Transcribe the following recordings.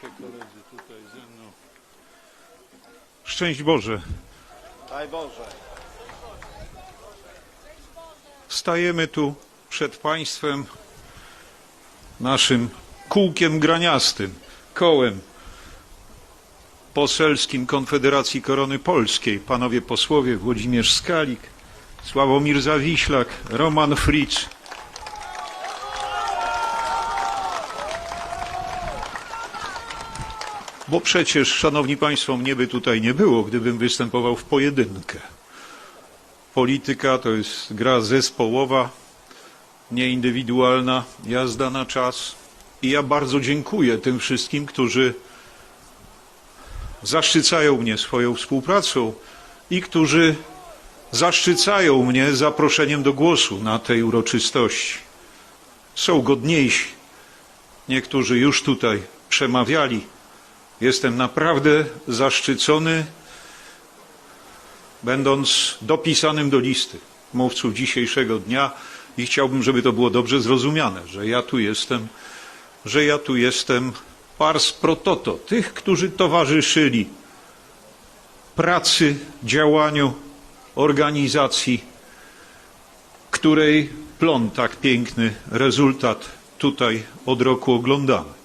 się koledzy tutaj ze mną. Szczęść Boże. Daj Boże. Stajemy tu przed Państwem, naszym kółkiem graniastym, kołem poselskim Konfederacji Korony Polskiej. Panowie posłowie Włodzimierz Skalik, Sławomir Zawiślak, Roman Fritz. Bo przecież, szanowni państwo, mnie by tutaj nie było, gdybym występował w pojedynkę. Polityka to jest gra zespołowa, nieindywidualna, jazda na czas. I ja bardzo dziękuję tym wszystkim, którzy zaszczycają mnie swoją współpracą i którzy zaszczycają mnie zaproszeniem do głosu na tej uroczystości. Są godniejsi. Niektórzy już tutaj przemawiali. Jestem naprawdę zaszczycony będąc dopisanym do listy mówców dzisiejszego dnia i chciałbym, żeby to było dobrze zrozumiane, że ja tu jestem, że ja tu jestem pars pro toto, tych, którzy towarzyszyli pracy, działaniu organizacji, której plon tak piękny, rezultat tutaj od roku oglądamy.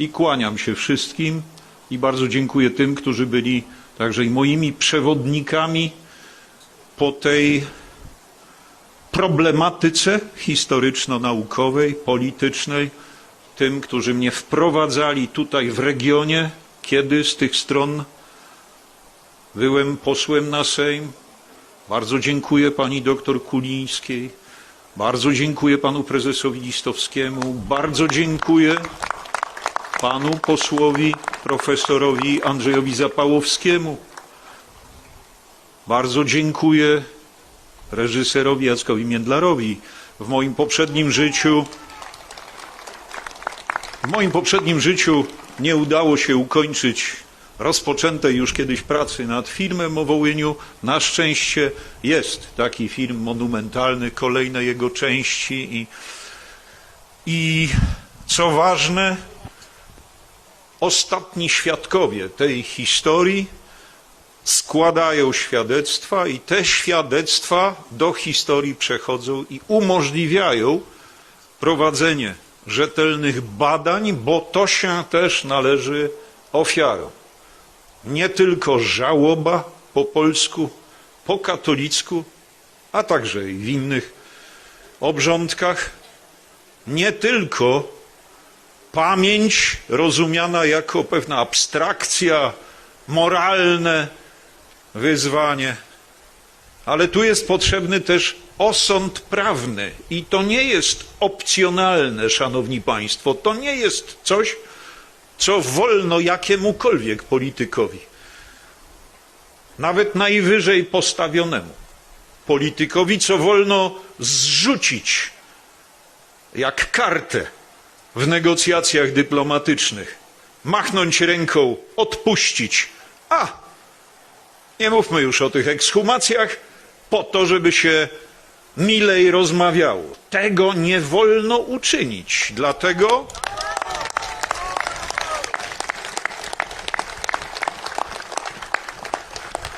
I kłaniam się wszystkim i bardzo dziękuję tym, którzy byli także i moimi przewodnikami po tej problematyce historyczno-naukowej, politycznej, tym, którzy mnie wprowadzali tutaj w regionie, kiedy z tych stron byłem posłem na Sejm. Bardzo dziękuję pani doktor Kulińskiej, bardzo dziękuję panu prezesowi Listowskiemu, bardzo dziękuję panu posłowi profesorowi Andrzejowi Zapałowskiemu. Bardzo dziękuję reżyserowi Jackowi Międlarowi. W moim poprzednim życiu w moim poprzednim życiu nie udało się ukończyć rozpoczętej już kiedyś pracy nad filmem o Wołyniu. Na szczęście jest taki film monumentalny, kolejne jego części i, i co ważne, ostatni świadkowie tej historii składają świadectwa i te świadectwa do historii przechodzą i umożliwiają prowadzenie rzetelnych badań, bo to się też należy ofiarom. Nie tylko żałoba po polsku, po katolicku, a także i w innych obrządkach, nie tylko pamięć rozumiana jako pewna abstrakcja, moralne wyzwanie, ale tu jest potrzebny też osąd prawny. I to nie jest opcjonalne, szanowni państwo, to nie jest coś, co wolno jakiemukolwiek politykowi, nawet najwyżej postawionemu. Politykowi, co wolno zrzucić jak kartę w negocjacjach dyplomatycznych, machnąć ręką, odpuścić. A, nie mówmy już o tych ekshumacjach, po to, żeby się milej rozmawiało. Tego nie wolno uczynić. Dlatego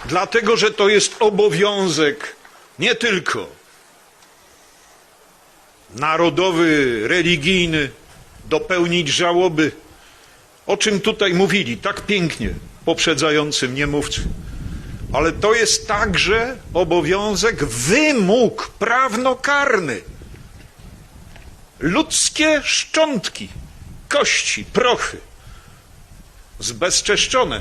Dlatego, że to jest obowiązek nie tylko narodowy, religijny, dopełnić żałoby, o czym tutaj mówili tak pięknie poprzedzający mnie mówcy. Ale to jest także obowiązek, wymóg prawnokarny. Ludzkie szczątki, kości, prochy, zbezczeszczone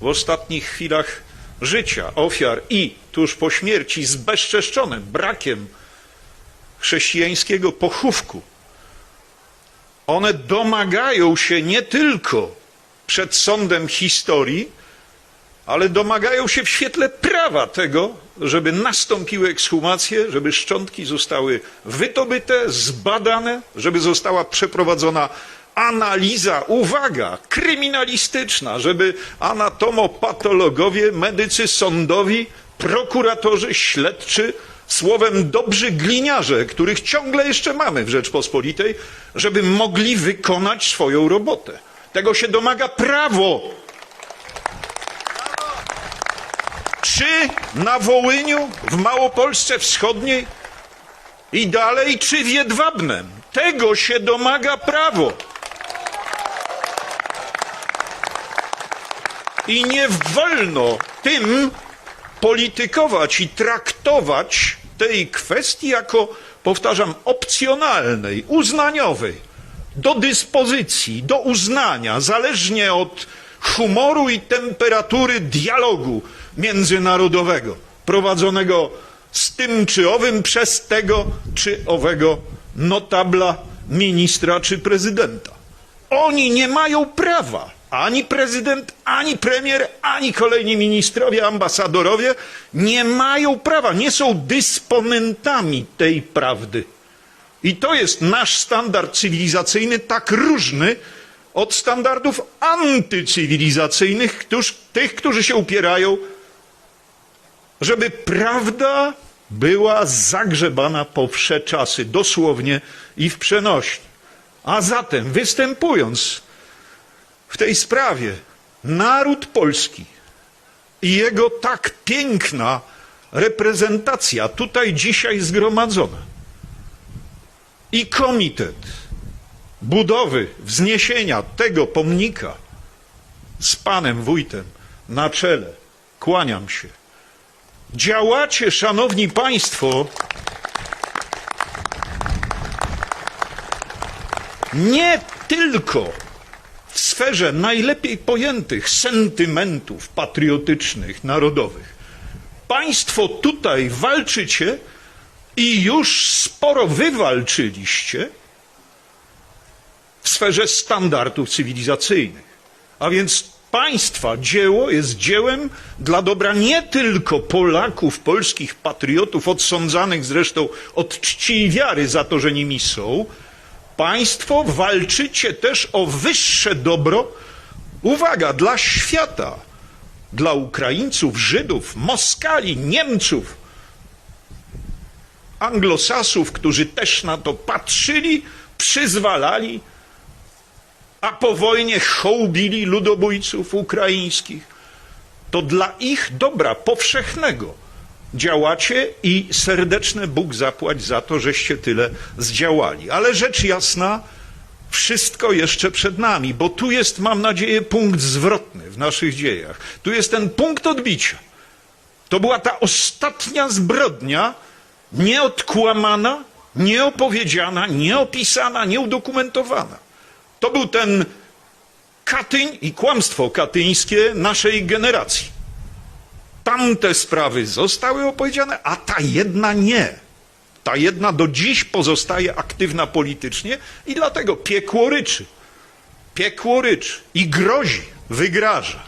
w ostatnich chwilach życia ofiar i tuż po śmierci zbezczeszczone brakiem chrześcijańskiego pochówku. One domagają się nie tylko przed sądem historii, ale domagają się w świetle prawa tego, żeby nastąpiły ekshumacje, żeby szczątki zostały wydobyte, zbadane, żeby została przeprowadzona analiza, uwaga, kryminalistyczna, żeby anatomopatologowie, medycy sądowi, prokuratorzy, śledczy, słowem dobrzy gliniarze, których ciągle jeszcze mamy w Rzeczpospolitej, żeby mogli wykonać swoją robotę. Tego się domaga prawo. Czy na Wołyniu, w Małopolsce Wschodniej i dalej, czy w Jedwabnem? Tego się domaga prawo. I nie wolno tym politykować i traktować tej kwestii jako, powtarzam, opcjonalnej, uznaniowej, do dyspozycji, do uznania, zależnie od humoru i temperatury dialogu międzynarodowego, prowadzonego z tym czy owym przez tego czy owego notabla, ministra czy prezydenta. Oni nie mają prawa, ani prezydent, ani premier, ani kolejni ministrowie, ambasadorowie, nie mają prawa, nie są dysponentami tej prawdy. I to jest nasz standard cywilizacyjny, tak różny od standardów antycywilizacyjnych, któż, tych, którzy się upierają, żeby prawda była zagrzebana po wsze czasy, dosłownie i w przenośni. A zatem, występując w tej sprawie, naród polski i jego tak piękna reprezentacja tutaj dzisiaj zgromadzona i komitet budowy, wzniesienia tego pomnika z panem wójtem na czele, kłaniam się. Działacie, szanowni państwo, nie tylko sferze najlepiej pojętych sentymentów patriotycznych, narodowych. Państwo tutaj walczycie i już sporo wywalczyliście w sferze standardów cywilizacyjnych. A więc państwa dzieło jest dziełem dla dobra nie tylko Polaków, polskich patriotów, odsądzanych zresztą od czci i wiary za to, że nimi są. Państwo walczycie też o wyższe dobro, uwaga, dla świata, dla Ukraińców, Żydów, Moskali, Niemców, Anglosasów, którzy też na to patrzyli, przyzwalali, a po wojnie hołbili ludobójców ukraińskich. To dla ich dobra powszechnego działacie i serdeczne Bóg zapłać za to, żeście tyle zdziałali. Ale rzecz jasna, wszystko jeszcze przed nami, bo tu jest, mam nadzieję, punkt zwrotny w naszych dziejach. Tu jest ten punkt odbicia. To była ta ostatnia zbrodnia, nieodkłamana, nieopowiedziana, nieopisana, nieudokumentowana. To był ten Katyń i kłamstwo katyńskie naszej generacji. Tamte sprawy zostały opowiedziane, a ta jedna nie. Ta jedna do dziś pozostaje aktywna politycznie i dlatego piekło ryczy. Piekło ryczy i grozi, wygraża.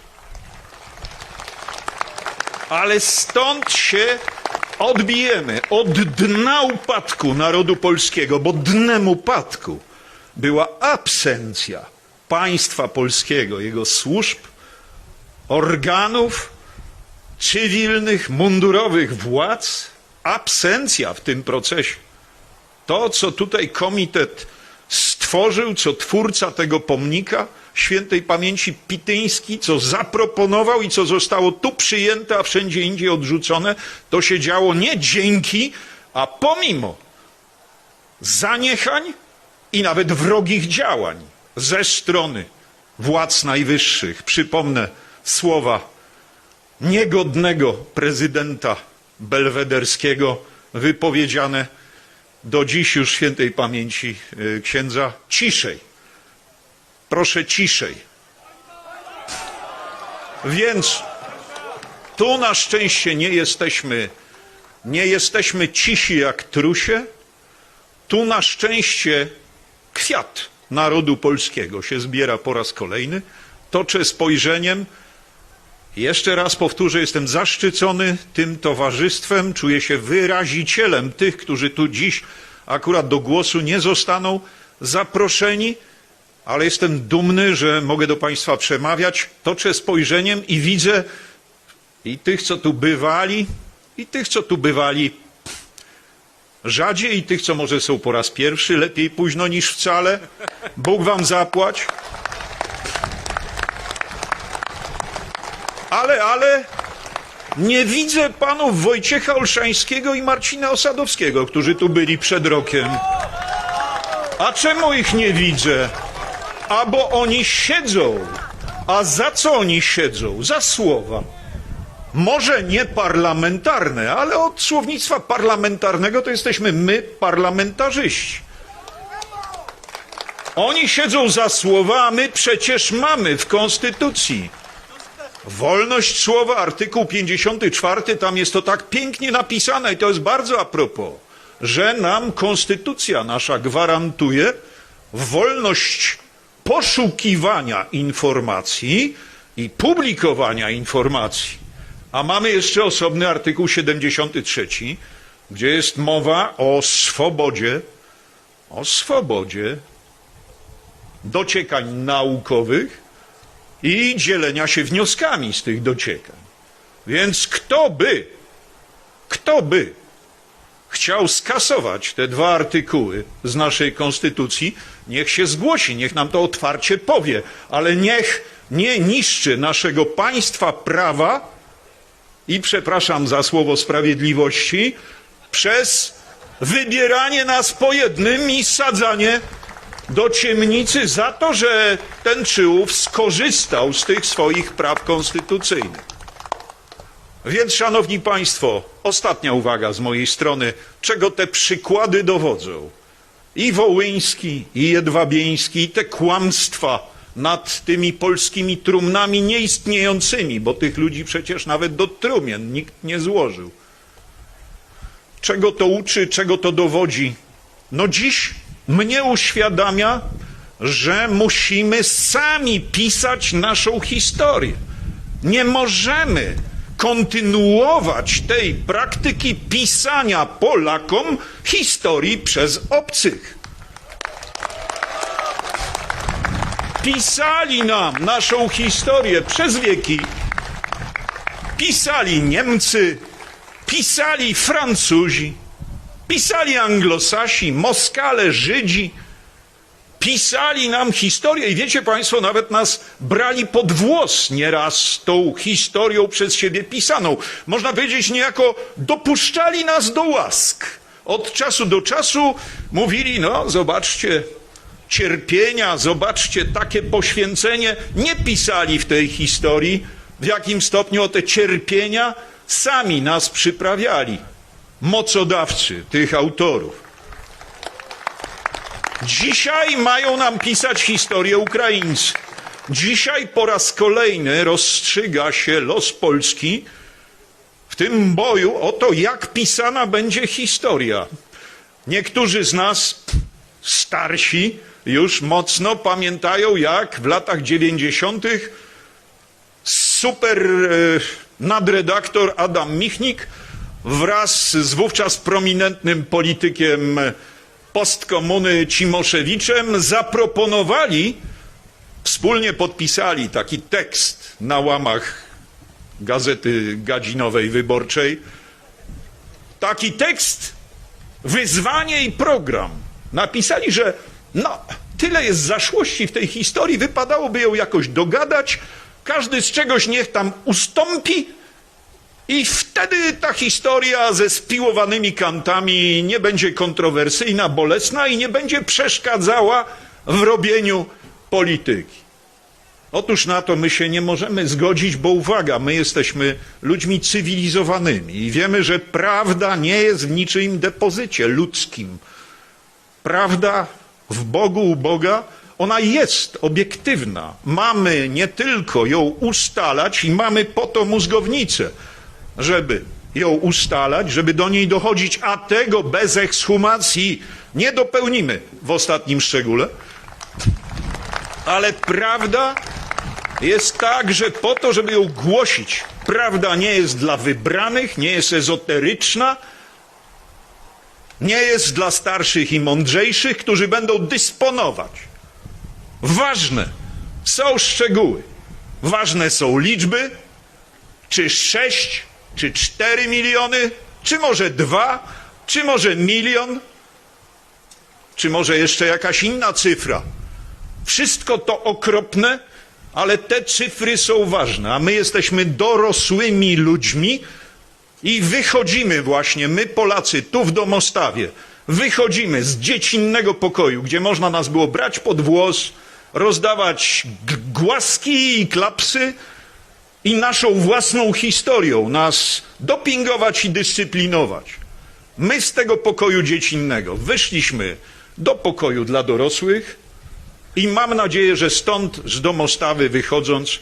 Ale stąd się odbijemy od dna upadku narodu polskiego, bo dnem upadku była absencja państwa polskiego, jego służb, organów cywilnych, mundurowych władz, absencja w tym procesie. To, co tutaj komitet stworzył, co twórca tego pomnika świętej pamięci Pityński, co zaproponował i co zostało tu przyjęte, a wszędzie indziej odrzucone, to się działo nie dzięki, a pomimo zaniechań i nawet wrogich działań ze strony władz najwyższych. Przypomnę słowa niegodnego prezydenta belwederskiego wypowiedziane do dziś już świętej pamięci y, księdza ciszej. Proszę ciszej. Więc tu na szczęście nie jesteśmy, nie jesteśmy cisi jak trusie. Tu na szczęście kwiat narodu polskiego się zbiera po raz kolejny. Toczę spojrzeniem jeszcze raz powtórzę, jestem zaszczycony tym towarzystwem, czuję się wyrazicielem tych, którzy tu dziś akurat do głosu nie zostaną zaproszeni, ale jestem dumny, że mogę do Państwa przemawiać. Toczę spojrzeniem i widzę i tych, co tu bywali, i tych, co tu bywali rzadziej, i tych, co może są po raz pierwszy, lepiej późno niż wcale. Bóg Wam zapłać. Ale, ale nie widzę panów Wojciecha Olszańskiego i Marcina Osadowskiego, którzy tu byli przed rokiem. A czemu ich nie widzę? A bo oni siedzą. A za co oni siedzą? Za słowa. Może nie parlamentarne, ale od słownictwa parlamentarnego to jesteśmy my, parlamentarzyści. Oni siedzą za słowa, a my przecież mamy w Konstytucji. Wolność słowa, artykuł 54, tam jest to tak pięknie napisane i to jest bardzo a propos, że nam konstytucja nasza gwarantuje wolność poszukiwania informacji i publikowania informacji. A mamy jeszcze osobny artykuł 73, gdzie jest mowa o swobodzie, o swobodzie dociekań naukowych i dzielenia się wnioskami z tych dociekań. Więc kto by, kto by chciał skasować te dwa artykuły z naszej konstytucji, niech się zgłosi, niech nam to otwarcie powie, ale niech nie niszczy naszego państwa prawa i przepraszam za słowo sprawiedliwości, przez wybieranie nas po jednym i sadzanie do ciemnicy za to, że ten czy ów skorzystał z tych swoich praw konstytucyjnych. Więc, szanowni państwo, ostatnia uwaga z mojej strony, czego te przykłady dowodzą. I Wołyński, i Jedwabieński, i te kłamstwa nad tymi polskimi trumnami nieistniejącymi, bo tych ludzi przecież nawet do trumien nikt nie złożył. Czego to uczy, czego to dowodzi? No dziś mnie uświadamia, że musimy sami pisać naszą historię. Nie możemy kontynuować tej praktyki pisania Polakom historii przez obcych. Pisali nam naszą historię przez wieki. Pisali Niemcy, pisali Francuzi, pisali Anglosasi, Moskale, Żydzi. Pisali nam historię i wiecie Państwo, nawet nas brali pod włos nieraz tą historią przez siebie pisaną. Można powiedzieć, niejako dopuszczali nas do łask. Od czasu do czasu mówili, no zobaczcie, cierpienia, zobaczcie takie poświęcenie. Nie pisali w tej historii, w jakim stopniu o te cierpienia sami nas przyprawiali. Mocodawcy tych autorów. Dzisiaj mają nam pisać historię Ukraińcy. Dzisiaj po raz kolejny rozstrzyga się los Polski w tym boju o to, jak pisana będzie historia. Niektórzy z nas, starsi, już mocno pamiętają, jak w latach dziewięćdziesiątych super e, nadredaktor Adam Michnik wraz z wówczas prominentnym politykiem postkomuny Cimoszewiczem zaproponowali, wspólnie podpisali taki tekst na łamach gazety gadzinowej wyborczej. Taki tekst, wyzwanie i program. Napisali, że no, tyle jest zaszłości w tej historii, wypadałoby ją jakoś dogadać, każdy z czegoś niech tam ustąpi, i wtedy ta historia ze spiłowanymi kantami nie będzie kontrowersyjna, bolesna i nie będzie przeszkadzała w robieniu polityki. Otóż na to my się nie możemy zgodzić, bo uwaga, my jesteśmy ludźmi cywilizowanymi i wiemy, że prawda nie jest w niczyim depozycie ludzkim. Prawda w Bogu, u Boga, ona jest obiektywna. Mamy nie tylko ją ustalać i mamy po to mózgownicę żeby ją ustalać, żeby do niej dochodzić, a tego bez ekshumacji nie dopełnimy w ostatnim szczególe. Ale prawda jest tak, że po to, żeby ją głosić, prawda nie jest dla wybranych, nie jest ezoteryczna, nie jest dla starszych i mądrzejszych, którzy będą dysponować. Ważne są szczegóły, ważne są liczby, czy sześć czy 4 miliony, czy może 2, czy może milion, czy może jeszcze jakaś inna cyfra. Wszystko to okropne Ale te cyfry są ważne, a my jesteśmy dorosłymi ludźmi i wychodzimy właśnie, my Polacy, tu w Domostawie, wychodzimy z dziecinnego pokoju, gdzie można nas było brać pod włos, rozdawać głaski i klapsy i naszą własną historią nas dopingować i dyscyplinować. My z tego pokoju dziecinnego wyszliśmy do pokoju dla dorosłych i mam nadzieję, że stąd z domostawy wychodząc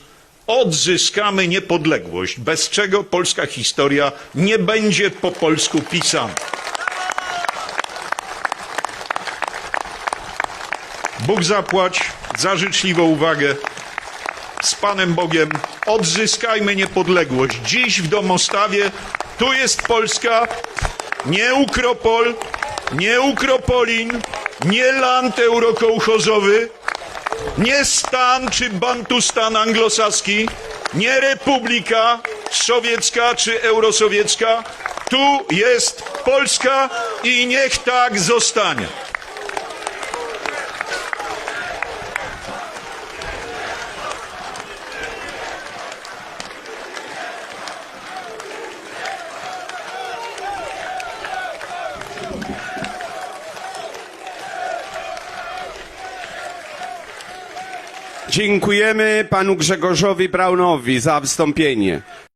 odzyskamy niepodległość, bez czego polska historia nie będzie po polsku pisana. Bóg zapłać za życzliwą uwagę. Z Panem Bogiem odzyskajmy niepodległość. Dziś w Domostawie, tu jest Polska, nie Ukropol, nie Ukropolin, nie land eurokołchozowy, nie stan czy bantustan anglosaski, nie republika sowiecka czy eurosowiecka. Tu jest Polska i niech tak zostanie. Dziękujemy panu Grzegorzowi Braunowi za wystąpienie.